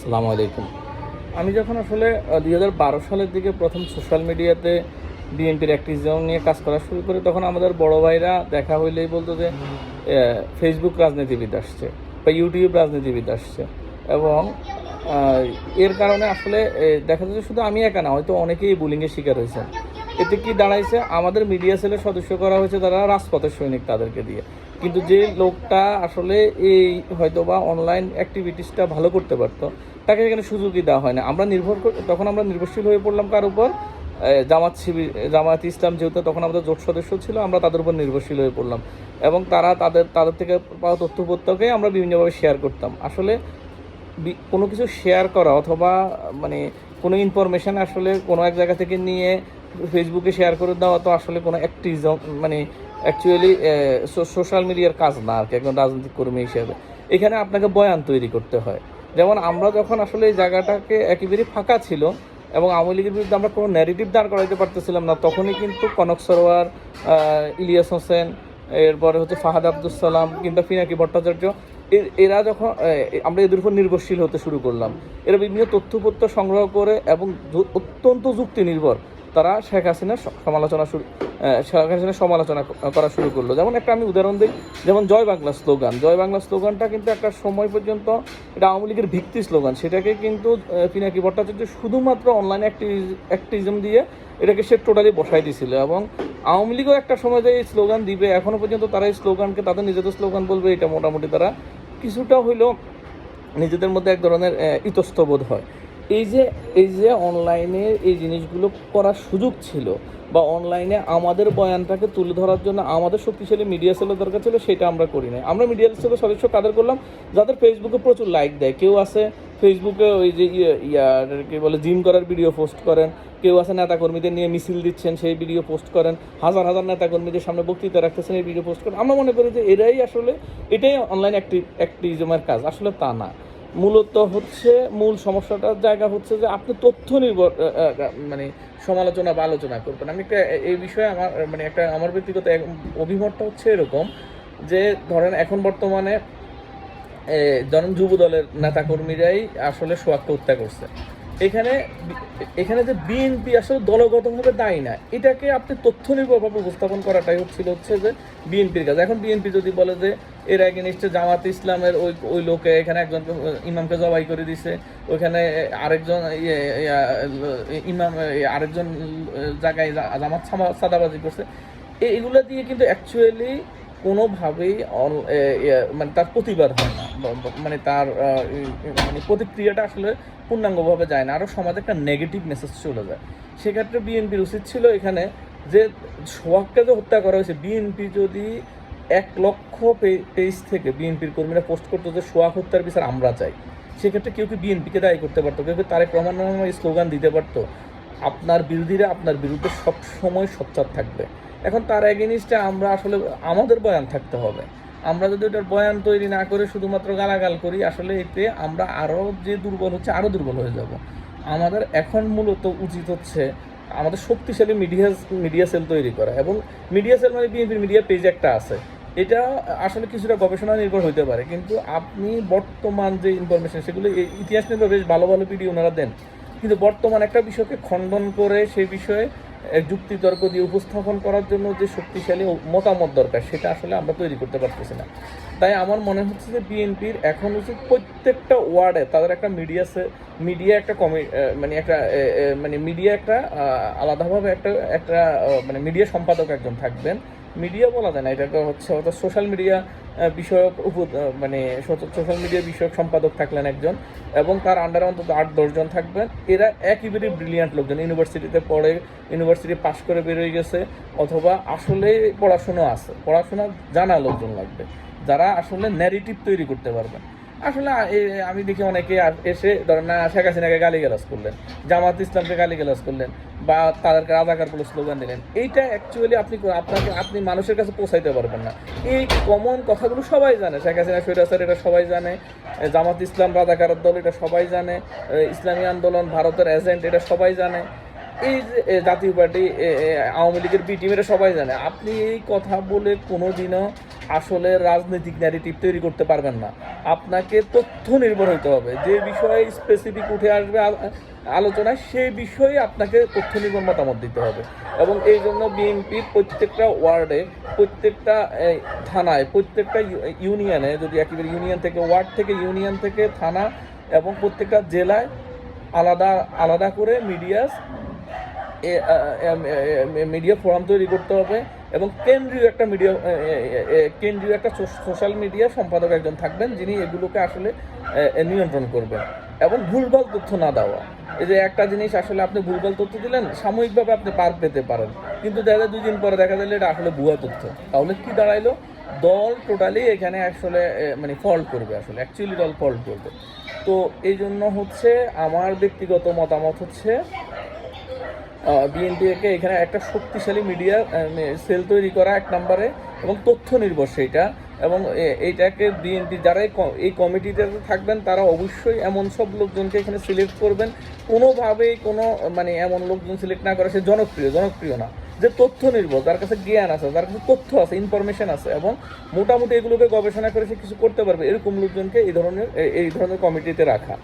আসসালামু আলাইকুম। আমি যখন আসলে দুই হাজার বারো সালের দিকে প্রথম সোশ্যাল মিডিয়াতে বিএনপির অ্যাক্টিভিজম নিয়ে কাজ করা শুরু করি, তখন আমাদের বড় ভাইরা দেখা হইলেই বলতো যে ফেসবুক রাজনীতিবিদ আসছে বা ইউটিউব রাজনীতিবিদ আসছে। এবং এর কারণে আসলে দেখা যাচ্ছে শুধু আমি একা না, হয়তো অনেকেই বুলিংয়ের শিকার হয়েছেন এতে কি দাঁড়াইছে? আমাদের মিডিয়া সেলের সদস্য করা হয়েছে তারা রাজপথের সৈনিক তাদেরকে দিয়ে। কিন্তু যে লোকটা আসলে এই হয়তো বা অনলাইন অ্যাক্টিভিটিসটা ভালো করতে পারতো, তাকে এখানে সুযোগই দেওয়া হয় না আমরা নির্ভর তখন আমরা নির্ভরশীল হয়ে পড়লাম কার উপর? জামাত শিবির জামাত ইসলাম যেহেতু তখন আমাদের জোট সদস্য ছিল, আমরা তাদের উপর নির্ভরশীল হয়ে পড়লাম। এবং তারা তাদের তাদের থেকে পাওয়া তথ্য প্রত্যেকে আমরা বিভিন্নভাবে শেয়ার করতাম। আসলে কোনো কিছু শেয়ার করা অথবা মানে কোনো ইনফরমেশন আসলে কোনো এক জায়গা থেকে নিয়ে ফেসবুকে শেয়ার করে দেওয়া তো আসলে কোনো অ্যাক্টিভিজম মানে অ্যাকচুয়ালি সোশ্যাল মিডিয়ার কাজ না আর কি, একজন রাজনৈতিক কর্মী হিসেবে। এখানে আপনাকে বয়ান তৈরি করতে হয়। যেমন আমরা যখন আসলে এই জায়গাটাকে একেবারেই ফাঁকা ছিল এবং আওয়ামী লীগের বিরুদ্ধে আমরা কোনো ন্যারেটিভ দাঁড় করাইতে পারতেছিলাম না, তখনই কিন্তু কনক সরোয়ার ইলিয়াস হোসেন, এরপরে হচ্ছে ফাহাদ আব্দুল সালাম কিংবা পিনাকি ভট্টাচার্য এরা যখন আমরা এদের উপর নির্ভরশীল হতে শুরু করলাম। এরা বিভিন্ন তথ্যপত্র সংগ্রহ করে এবং অত্যন্ত যুক্তি নির্ভর তারা শেখ হাসিনার সমালোচনা শুরু শেখ হাসিনার সমালোচনা করা শুরু করল। যেমন একটা আমি উদাহরণ দিই, যেমন জয় বাংলা স্লোগান। জয় বাংলা স্লোগানটা কিন্তু একটা সময় পর্যন্ত এটা আওয়ামী লীগের ভিত্তি স্লোগান। সেটাকে কিন্তু পিনাকি ভট্টাচার্য শুধুমাত্র অনলাইন অ্যাক্টিভিজম দিয়ে এটাকে সে টোটালি বসাই দিয়েছিল এবং আওয়ামী লীগও একটা সময় যে এই স্লোগান দিবে এখনও পর্যন্ত তারা এই স্লোগানকে তাদের নিজেদের স্লোগান বলবে, এটা মোটামুটি তারা কিছুটা হইলেও নিজেদের মধ্যে এক ধরনের ইতস্তবোধ হয়। এই যে এই যে অনলাইনে এই জিনিসগুলো করার সুযোগ ছিল বা অনলাইনে আমাদের বয়ানটাকে তুলে ধরার জন্য আমাদের শক্তিশালী মিডিয়া সেলের দরকার ছিল, সেটা আমরা করি না আমরা মিডিয়া সেলের সদস্য কাদের করলাম? যাদের ফেসবুকে প্রচুর লাইক দেয়। কেউ আছে ফেসবুকে ওই যে ইয়ে ইয়া, কি বলে জিম করার ভিডিও পোস্ট করেন। কেউ আছে নেতাকর্মীদের নিয়ে মিছিল দিচ্ছেন, সেই ভিডিও পোস্ট করেন। হাজার হাজার নেতাকর্মীদের সামনে বক্তৃতা রাখতেছেন, এই ভিডিও পোস্ট করেন। আমরা মনে করি যে এরাই আসলে, এটাই অনলাইন অ্যাক্টিভ অ্যাক্টিভিজমের কাজ। আসলে তা না। মূলত হচ্ছে মূল সমস্যাটার জায়গা হচ্ছে যে আপনি তথ্য নির্ভর মানে সমালোচনা বা আলোচনা করবেন। আমি একটা এই বিষয়ে আমার মানে একটা আমার ব্যক্তিগত অভিমতটা হচ্ছে এরকম যে ধরেন এখন বর্তমানে ধরেন যুব দলের নেতাকর্মীরাই আসলে সোয়াককে হত্যা করছে। এখানে এখানে যে বিএনপি আসলে দলগতভাবে দায়ী না, এটাকে আপনি তথ্য নির্ভরভাবে উপস্থাপন করাটাই হচ্ছিল হচ্ছে যে বিএনপির কাজ। এখন বিএনপি যদি বলে যে এর এগেনিস্টে জামাত ইসলামের ওই ওই লোকে এখানে একজন ইমামকে জবাই করে দিছে, ওইখানে আরেকজন ইমাম আরেকজন জায়গায় জামাত সাদাবাজি করছে এগুলো দিয়ে কিন্তু অ্যাকচুয়ালি কোনোভাবেই মানে তার প্রতিবাদ হয় না। মানে তার মানে প্রতিক্রিয়াটা আসলে পূর্ণাঙ্গভাবে যায় না। আরও সমাজে একটা নেগেটিভ মেসেজ চলে যায়। সেক্ষেত্রে বিএনপির উচিত ছিল এখানে যে সোহাগকে যে হত্যা করা হয়েছে বিএনপি যদি এক লক্ষ পেজ থেকে বিএনপির কর্মীরা পোস্ট করতো যে সোহাগ হত্যার বিচার আমরা চাই, সেক্ষেত্রে কেউ কি বিএনপিকে দায়ী করতে পারতো? কেউ কি তারেক রহমান স্লোগান দিতে পারতো? আপনার বিরোধীরা আপনার বিরুদ্ধে সব সময় সোচ্চার থাকবে। এখন তার এগেনিস্টে আমরা আসলে আমাদের বয়ান থাকতে হবে। আমরা যদি ওটার বয়ান তৈরি না করে শুধুমাত্র গালাগাল করি, আসলে এতে আমরা আরও যে দুর্বল হচ্ছে আরও দুর্বল হয়ে যাব। আমাদের এখন মূলত উচিত হচ্ছে আমাদের শক্তিশালী মিডিয়া মিডিয়া সেল তৈরি করা এবং মিডিয়া সেল মানে বিএনপির মিডিয়া পেজ একটা আছে। এটা আসলে কিছুটা গবেষণা নির্ভর হতে পারে, কিন্তু আপনি বর্তমান যে ইনফরমেশন সেগুলো ইতিহাস নির্ভর বেশ ভালো ভালো ভিডিও ওনারা দেন। কিন্তু বর্তমান একটা বিষয়কে খণ্ডন করে সেই বিষয়ে যুক্তিতর্ক দিয়ে উপস্থাপন করার জন্য যে শক্তিশালী মতামত দরকার, সেটা আসলে আমরা তৈরি করতে পারতেছি না। তাই আমার মনে হচ্ছে যে বিএনপির এখন হচ্ছে প্রত্যেকটা ওয়ার্ডে তাদের একটা মিডিয়া মিডিয়া একটা কমি মানে একটা মানে মিডিয়া একটা আলাদাভাবে একটা একটা মানে মিডিয়া সম্পাদক একজন থাকবেন। মিডিয়া বলা যায় না এটাকে হচ্ছে অর্থাৎ সোশ্যাল মিডিয়া বিষয়ক উপ মানে সোশ্যাল মিডিয়া বিষয়ক সম্পাদক থাকলেন একজন এবং তার আন্ডারে অন্তত আট দশজন থাকবেন। এরা একেবারে ব্রিলিয়ান্ট লোকজন ইউনিভার্সিটিতে পড়ে ইউনিভার্সিটি পাশ করে বেরোয় গেছে অথবা আসলে পড়াশুনো আছে, পড়াশোনা জানা লোকজন লাগবে, যারা আসলে ন্যারেটিভ তৈরি করতে পারবেন। আসলে আমি দেখি অনেকে এসে ধরেন না, শেখ হাসিনাকে গালিগালাজ করলেন, জামাত ইসলামকে গালিগালাজ করলেন বা তাদেরকে রাজাকার বলে স্লোগান দিলেন। এইটা অ্যাকচুয়ালি আপনি আপনাকে আপনি মানুষের কাছে পৌঁছাইতে পারবেন না। এই কমন কথাগুলো সবাই জানে। শেখ হাসিনা স্বৈরাচার এটা সবাই জানে। জামাত ইসলাম, রাজাকার দল, এটা সবাই জানে। ইসলামী আন্দোলন, ভারতের এজেন্ট এটা সবাই জানে। এই যে জাতীয় পার্টি আওয়ামী লীগের বি টিম এটা সবাই জানে। আপনি এই কথা বলে কোনোদিনও আসলে রাজনৈতিক ন্যারেটিভ তৈরি করতে পারবেন না। আপনাকে তথ্য নির্ভর হতে হবে। যে বিষয়ে স্পেসিফিক উঠে আসবে আলোচনায় সেই বিষয়ে আপনাকে তথ্য নির্ভর মতামত দিতে হবে। এবং এই জন্য বিএনপির প্রত্যেকটা ওয়ার্ডে, প্রত্যেকটা থানায়, প্রত্যেকটা ইউনিয়নে, যদি একেবারে ইউনিয়ন থেকে ওয়ার্ড থেকে ইউনিয়ন থেকে থানা এবং প্রত্যেকটা জেলায় আলাদা আলাদা করে মিডিয়াস মিডিয়া ফোরাম তৈরি করতে হবে। এবং কেন্দ্রীয় একটা মিডিয়া কেন্দ্রীয় একটা সোশ্যাল মিডিয়া সম্পাদক একজন থাকবেন, যিনি এগুলোকে আসলে নিয়ন্ত্রণ করবেন। এবং ভুলভাল তথ্য না দেওয়া। এই যে একটা জিনিস আসলে আপনি ভুলভাল তথ্য দিলেন, সাময়িকভাবে আপনি পার পেতে পারেন। কিন্তু দেখা দুই দিন পরে দেখা দিলে এটা আসলে ভুয়া তথ্য। তাহলে কি দাঁড়াইলো? দল টোটালি এখানে আসলে মানে ফল্ট করবে আসলে অ্যাকচুয়ালি দল ফল্ট করবে। তো এই জন্য হচ্ছে, আমার ব্যক্তিগত মতামত হচ্ছে বিএনপিকে এখানে একটা শক্তিশালী মিডিয়া সেল তৈরি করা এক নম্বরে এবং তথ্য নির্ভর সেইটা। এবং এইটাকে বিএনপি যারা এই এই কমিটিতে থাকবেন, তারা অবশ্যই এমন সব লোকজনকে এখানে সিলেক্ট করবেন। কোনোভাবেই কোনো মানে এমন লোকজন সিলেক্ট না করে, সে জনপ্রিয় জনপ্রিয় না। যে তথ্য নির্ভর, যার কাছে জ্ঞান আছে, যার কাছে তথ্য আছে ইনফরমেশন আছে, এবং মোটামুটি এগুলোকে গবেষণা করে সে কিছু করতে পারবে, এরকম লোকজনকে এই ধরনের এই ধরনের কমিটিতে রাখা।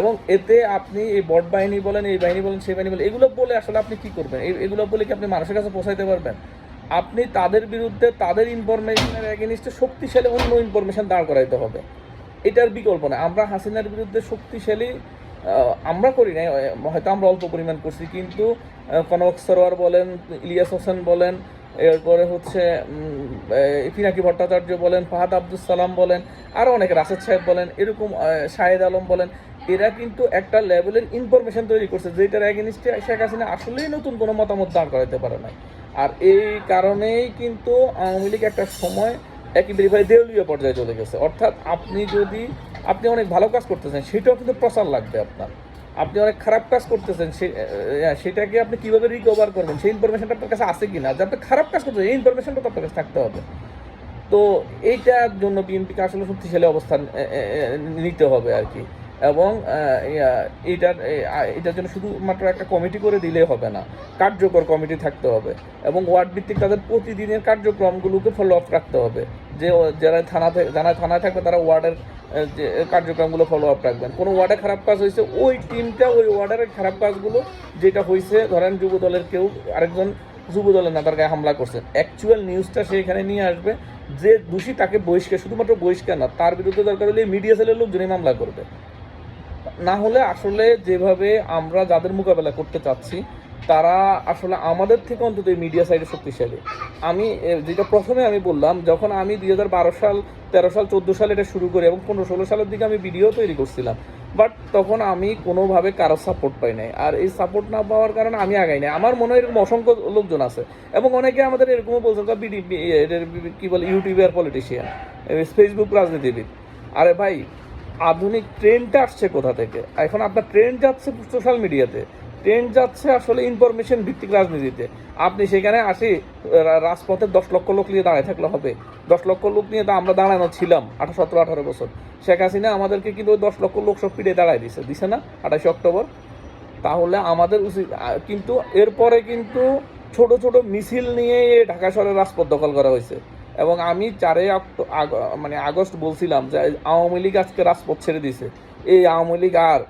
এবং এতে আপনি এই বট বাহিনী বলেন, এই বাহিনী বলেন, সেই বাহিনী বলেন, এগুলো বলে আসলে আপনি কি করবেন? এগুলো বলে কি আপনি মানুষের কাছে পৌঁছাইতে পারবেন? আপনি তাদের বিরুদ্ধে, তাদের ইনফরমেশনের এগেনিস্টে শক্তিশালী অন্য ইনফরমেশন দাঁড় করাইতে হবে। এটার বিকল্প না আমরা হাসিনার বিরুদ্ধে শক্তিশালী আমরা করি নাই, হয়তো আমরা অল্প পরিমাণ করছি, কিন্তু কনক সরোয়ার বলেন, ইলিয়াস হোসেন বলেন, এরপরে হচ্ছে পিনাকি ভট্টাচার্য বলেন, ফাহাদ আব্দুল সালাম বলেন আরও অনেক, রাশেদ সাহেব বলেন, এরকম শাহেদ আলম বলেন এরা কিন্তু একটা লেভেলের ইনফরমেশন তৈরি করছে, যেটার এগেনিস্টে শেখ হাসিনা আসলেই নতুন কোনো মতামত দাঁড় করাতে পারে না আর এই কারণেই কিন্তু আওয়ামী লীগ একটা সময় একেবারে দেউলিয়া পর্যায়ে চলে গেছে। অর্থাৎ আপনি যদি, আপনি অনেক ভালো কাজ করতেছেন, সেটাও কিন্তু প্রচার লাগবে আপনার। আপনি অনেক খারাপ কাজ করতেছেন সেটাকে আপনি কীভাবে রিকভার করবেন? সেই ইনফরমেশনটা আপনার কাছে আছে কিনা? যে আপনি খারাপ কাজ করতেছেন, এই ইনফরমেশনটা তো আপনার কাছে থাকতে হবে। তো এইটার জন্য বিএনপিকে আসলে শক্তিশালী অবস্থান নিতে হবে আর কি। এবং এটার এটার জন্য শুধুমাত্র একটা কমিটি করে দিলে হবে না, কার্যকর কমিটি থাকতে হবে এবং ওয়ার্ড ভিত্তিক তাদের প্রতিদিনের কার্যক্রমগুলোকে ফলো আপ রাখতে হবে, যে যারা থানা যারা থানায় থাকবে তারা ওয়ার্ডের যে, কার্যক্রমগুলো ফলো আপ রাখবেন। কোনো ওয়ার্ডে খারাপ কাজ হয়েছে, ওই টিমটা ওই ওয়ার্ডের খারাপ কাজগুলো, যেটা হয়েছে, ধরেন যুব দলের কেউ আরেকজন যুব দলের নেতার গায়ে হামলা করছে অ্যাকচুয়াল নিউজটা সে এখানে নিয়ে আসবে, যে দোষী তাকে বহিষ্কার, শুধুমাত্র বহিষ্কার না, তার বিরুদ্ধে দরকার হলে মিডিয়া সেলের লোকজনই মামলা করবে। না হলে আসলে যেভাবে আমরা যাদের মোকাবেলা করতে চাচ্ছি, তারা আসলে আমাদের থেকে অন্তত এই মিডিয়া সাইডে শক্তিশালী। আমি যেটা প্রথমে আমি বললাম, যখন আমি দুই হাজার বারো সাল, তেরো সাল, চোদ্দ সালে এটা শুরু করি এবং পনেরো ষোলো সালের দিকে আমি ভিডিও তৈরি করছিলাম। বাট তখন আমি কোনোভাবে কারও সাপোর্ট পাই নাই। আর এই সাপোর্ট না পাওয়ার কারণে আমি আগাই নাই। আমার মনে হয় এরকম অসংখ্য লোকজন আছে। এবং অনেকে আমাদের এরকমও বলছেন বিডি কি বলে ইউটিউবার পলিটিশিয়ান ফেসবুক রাজনীতিবিদ। আরে ভাই আধুনিক ট্রেন্ডটা আসছে কোথা থেকে? এখন আপনার ট্রেন্ড যাচ্ছে সোশ্যাল মিডিয়াতে ট্রেন্ড যাচ্ছে আসলে ইনফরমেশন ভিত্তিক রাজনীতিতে। আপনি সেখানে আসি রাজপথে দশ লক্ষ লোক নিয়ে দাঁড়ায় থাকলে হবে। দশ লক্ষ লোক নিয়ে তো আমরা দাঁড়ানো ছিলাম আঠারো সতেরো, আঠারো বছর। শেখ হাসিনা আমাদেরকে কিন্তু ওই দশ লক্ষ লোক সব পিড়ে দাঁড়ায় দিছে। দিছে না? আঠাশে অক্টোবর। তাহলে আমাদের উচিত কিন্তু এরপরে কিন্তু ছোট ছোট মিছিল নিয়ে ঢাকা শহরের রাজপথ দখল করা হয়েছে। এবং আমি চারে অক্টো আগ- মানে আগস্ট বলছিলাম যে আওয়ামী লীগ আজকে রাজপথ ছেড়ে দিয়েছে। এই আওয়ামী লীগ আর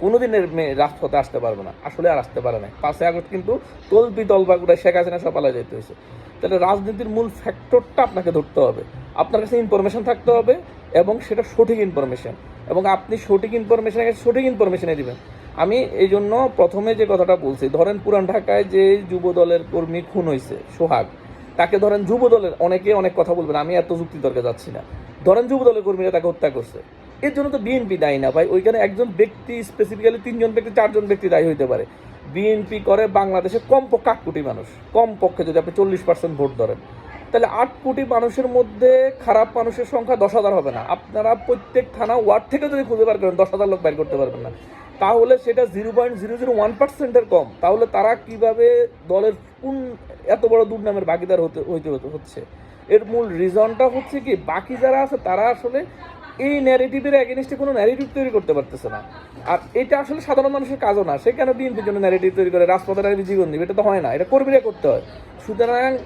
কোনোদিনের মেয়ে রাজপথে আসতে পারবে না। আসলে আর আসতে পারে না পাঁচই আগস্ট কিন্তু তলপি তলবাগুড়া শেখ হাসিনা সব পালা যেতে হয়েছে। তাহলে রাজনীতির মূল ফ্যাক্টরটা আপনাকে ধরতে হবে। আপনার কাছে ইনফরমেশন থাকতে হবে এবং সেটা সঠিক ইনফরমেশন এবং আপনি সঠিক ইনফরমেশনের কাছে সঠিক ইনফরমেশানে দিবেন। আমি এই জন্য প্রথমে যে কথাটা বলছি, ধরেন পুরান ঢাকায় যে যুব দলের কর্মী খুন হয়েছে, সোহাগ। তাকে ধরেন যুব দলের অনেকে অনেক কথা বলবেন, আমি এত যুক্তি তর্কে যাচ্ছি না। ধরেন যুব দলের কর্মীরা তাকে হত্যা করছে। এর জন্য তো বিএনপি দায়ী না ভাই। ওইখানে একজন ব্যক্তি স্পেসিফিক্যালি তিনজন ব্যক্তি, চারজন ব্যক্তি দায়ী হইতে পারে। বিএনপি করে বাংলাদেশে কমপক্ষে আট কোটি মানুষ। কমপক্ষে যদি আপনি চল্লিশ পার্সেন্ট ভোট ধরেন। তাহলে আট কোটি মানুষের মধ্যে খারাপ মানুষের সংখ্যা দশ হাজার হবে না। আপনারা প্রত্যেক থানা ওয়ার্ড থেকে যদি খুঁজে বার করেন, দশ হাজার লোক বাইর করতে পারবেন না। তাহলে সেটা zero point zero zero one পার্সেন্টের কম। তাহলে তারা কীভাবে দলের কোন এত বড় দুর্নামের বাকিদার হতে হইতে হতে- হচ্ছে? এর মূল রিজনটা হচ্ছে কি, বাকি যারা আছে তারা আসলে এই ন্যারেটিভের এগেনিস্টে কোনো ন্যারেটিভ তৈরি করতে পারতেছে না। আর এটা আসলে সাধারণ মানুষের কাজও না। সে কেন বিএনপির জন্য ন্যারেটিভ তৈরি করে? রাজপথের জীবন দিবে, এটা তো হয় না। এটা কর্মীরা করতে হয়। সুতরাং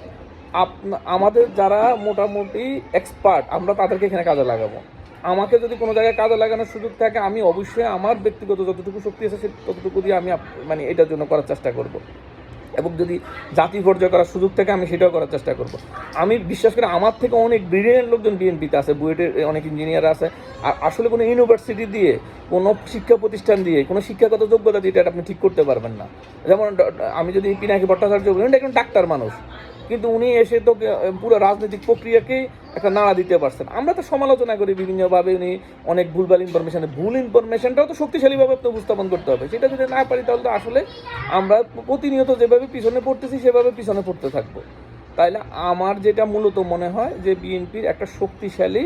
আমাদের যারা মোটামুটি এক্সপার্ট আমরা তাদেরকে এখানে কাজে লাগাবো। আমাকে যদি কোনো জায়গায় কাজে লাগানোর সুযোগ থাকে, আমি অবশ্যই আমার ব্যক্তিগত যতটুকু শক্তি আছে সে ততটুকু দিয়ে আমি মানে এটার জন্য করার চেষ্টা করব। এবং যদি জাতি পর্যায়ে করার সুযোগ থাকে, আমি সেটাও করার চেষ্টা করব। আমি বিশ্বাস করি আমার থেকে অনেক ব্রিলিয়েন্ট লোকজন বিএনপিতে আছে, বুয়েটের অনেক ইঞ্জিনিয়ার আছে। আর আসলে কোনো ইউনিভার্সিটি দিয়ে, কোনো শিক্ষা প্রতিষ্ঠান দিয়ে, কোনো শিক্ষাগত যোগ্যতা দিয়ে এটা আপনি ঠিক করতে পারবেন না। যেমন আমি যদি পিনাকি ভট্টাচার্য বলি, উনি একজন ডাক্তার মানুষ। কিন্তু উনি এসে তো পুরো রাজনৈতিক প্রক্রিয়াকেই একটা নাড়া দিতে পারছেন। আমরা তো সমালোচনা করি বিভিন্নভাবে উনি অনেক ভুলভাল ইনফরমেশন ভুল ইনফরমেশনটাও তো শক্তিশালীভাবে আপনি উপস্থাপন করতে হবে। সেটা যদি না পারি তাহলে তো আসলে আমরা প্রতিনিয়ত যেভাবে পিছনে পড়তেছি, সেভাবে পিছনে পড়তে থাকব। তাইলে আমার যেটা মূলত মনে হয় যে বিএনপির একটা শক্তিশালী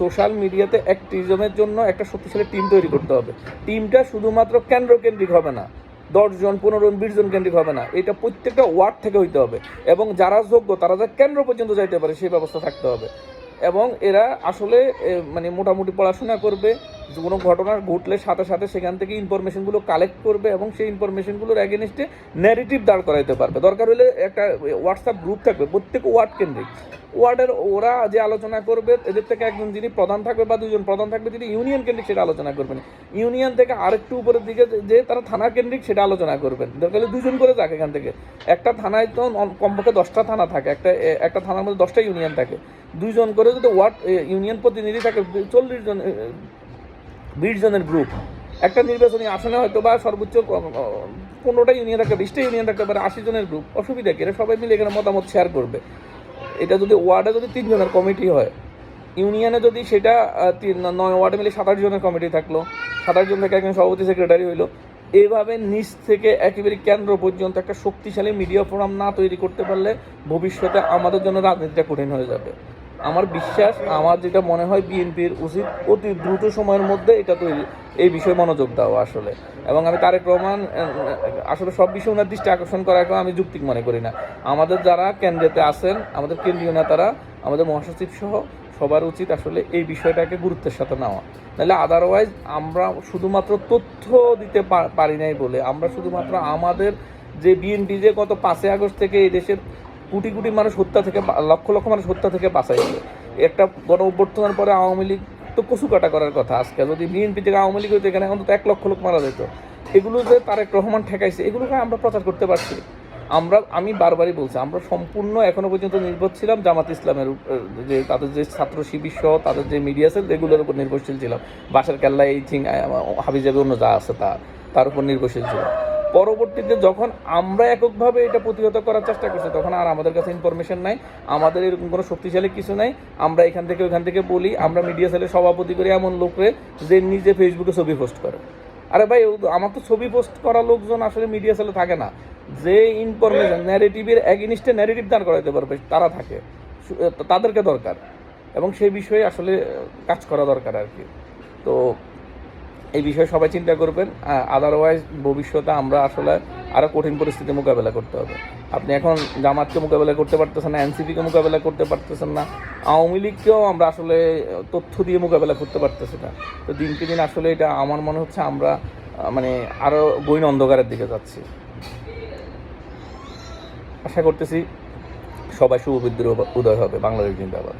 সোশ্যাল মিডিয়াতে অ্যাক্টিভিজমের জন্য একটা শক্তিশালী টিম তৈরি করতে হবে। টিমটা শুধুমাত্র কেন্দ্রকেন্দ্রিক হবে না দশজন, পনেরো বিশ জন কেন্দ্রিক হবে না। এটা প্রত্যেকটা ওয়ার্ড থেকে হইতে হবে। এবং যারা যোগ্য, তারা যা কেন্দ্র পর্যন্ত যাইতে পারে, সেই ব্যবস্থা থাকতে হবে। এবং এরা আসলে মানে মোটামুটি পড়াশোনা করবে, কোনো ঘটনা ঘটলে সাথে সাথে সেখান থেকে ইনফরমেশনগুলো কালেক্ট করবে এবং সেই ইনফরমেশনগুলোর অ্যাগেনিস্টে ন্যারেটিভ দাঁড় করাইতে পারবে। দরকার হলে একটা হোয়াটসঅ্যাপ গ্রুপ থাকবে, প্রত্যেক ওয়ার্ড কেন্দ্রিক। ওয়ার্ডের ওরা যে আলোচনা করবে, এদের থেকে একজন যিনি প্রধান থাকবে বা দুজন প্রধান থাকবে যিনি ইউনিয়ন কেন্দ্রিক সেটা আলোচনা করবেন। ইউনিয়ন থেকে আরেকটু উপরের দিকে যে- তারা থানা কেন্দ্রিক সেটা আলোচনা করবেন। দরকার হলে দুজন করে যাক এখান থেকে। একটা থানায় তো কমপক্ষে দশটা থানা থাকে, একটা একটা থানার মধ্যে দশটা ইউনিয়ন থাকে। দুজন করে যদি ওয়ার্ড ইউনিয়ন প্রতিনিধি থাকে, চল্লিশ জন বিশ জনের গ্রুপ একটা নির্বাচনী আসনে হয়তো বা সর্বোচ্চ পনেরোটা ইউনিয়ন থাকতে বিশটা ইউনিয়ন থাকতে পারে, আশি জনের গ্রুপ অসুবিধা কি? এরা সবাই মিলে এখানে মতামত শেয়ার করবে। এটা যদি ওয়ার্ডে যদি তিনজনের কমিটি হয় ইউনিয়নে যদি সেটা নয় ওয়ার্ডে মিলে সাতাশ জনের কমিটি থাকল, সাতাশ জন থেকে একজন সভাপতি সেক্রেটারি হইল, এভাবে নিচ থেকে একেবারে কেন্দ্র পর্যন্ত একটা শক্তিশালী মিডিয়া ফোরাম না তৈরি করতে পারলে ভবিষ্যতে আমাদের জন্য রাজনীতিটা কঠিন হয়ে যাবে। আমার বিশ্বাস, আমার যেটা মনে হয় বিএনপির উচিত, অতি দ্রুত সময়ের মধ্যে এটা তৈরি, এই বিষয়ে মনোযোগ দেওয়া আসলে। এবং আমি তারেক রহমান আসলে সব বিষয়ে ওনার দৃষ্টি আকর্ষণ করাকে আমি যুক্তিক মনে করি না। আমাদের যারা কেন্দ্রেতে আছেন, আমাদের কেন্দ্রীয় নেতারা, আমাদের মহাসচিব সহ, সবার উচিত আসলে এই বিষয়টাকে গুরুত্বের সাথে নেওয়া। নাহলে আদারওয়াইজ আমরা শুধুমাত্র তথ্য দিতে পারি নাই বলে, আমরা শুধুমাত্র আমাদের যে বিএনপি যে গত পাঁচই আগস্ট থেকে এই দেশের কোটি কোটি মানুষ হত্যা থেকে লক্ষ লক্ষ মানুষ হত্যা থেকে বাঁচাইছে। একটা গণ অভ্যর্থনের পরে আওয়ামী লীগ তো কচু কাটা করার কথা আজকে। যদি বিএনপি থেকে আওয়ামী লীগ হইতো, এখানে অন্তত এক লক্ষ লোক মারা যেত। এগুলো যে তারেক রহমান ঠেকাইছে, এগুলোকে আমরা প্রচার করতে পারছি। আমরা, আমি বারবারই বলছি, আমরা সম্পূর্ণ এখনও পর্যন্ত নির্ভর ছিলাম জামাত ইসলামের যে তাদের যে ছাত্র শিবির সহ তাদের যে মিডিয়া সেল এগুলোর উপর নির্ভরশীল ছিলাম। বাসার কেল্লা এই থিং হাবিজাবি অন্য যা আছে তা, তার উপর নির্ভরশীল ছিলাম। পরবর্তীতে যখন আমরা এককভাবে এটা প্রতিহত করার চেষ্টা করছি, তখন আর আমাদের কাছে ইনফরমেশন নাই, আমাদের এরকম কোনো শক্তিশালী কিছু নাই। আমরা এখান থেকে ওখান থেকে বলি, আমরা মিডিয়া সেলের সভাপতি করি এমন লোকরে যে নিজে ফেসবুকে ছবি পোস্ট করে। আরে ভাই আমার তো ছবি পোস্ট করা লোকজন আসলে মিডিয়া সেলে থাকে না। যে ইনফরমেশন ন্যারেটিভের অ্যাগেনিস্টে ন্যারেটিভ দান করাইতে পারবে, তারা থাকে। তাদেরকে দরকার। এবং সেই বিষয়ে আসলে কাজ করা দরকার আর কি। তো এই বিষয়ে সবাই চিন্তা করবেন আদারওয়াইজ ভবিষ্যতে আমরা আসলে আরও কঠিন পরিস্থিতি মোকাবেলা করতে হবে। আপনি এখন জামাতকে মোকাবেলা করতে পারতেছেন না এনসিপিকে মোকাবেলা করতে পারতেছেন না, আওয়ামী লীগকেও আমরা আসলে তথ্য দিয়ে মোকাবেলা করতে পারতেছি না। তো দিনকে দিন আসলে এটা আমার মনে হচ্ছে আমরা মানে আরও বইন অন্ধকারের দিকে যাচ্ছি। আশা করতেছি সবাই শুভ উদয় হবে, বাংলাদেশ জিন্দাবাদ।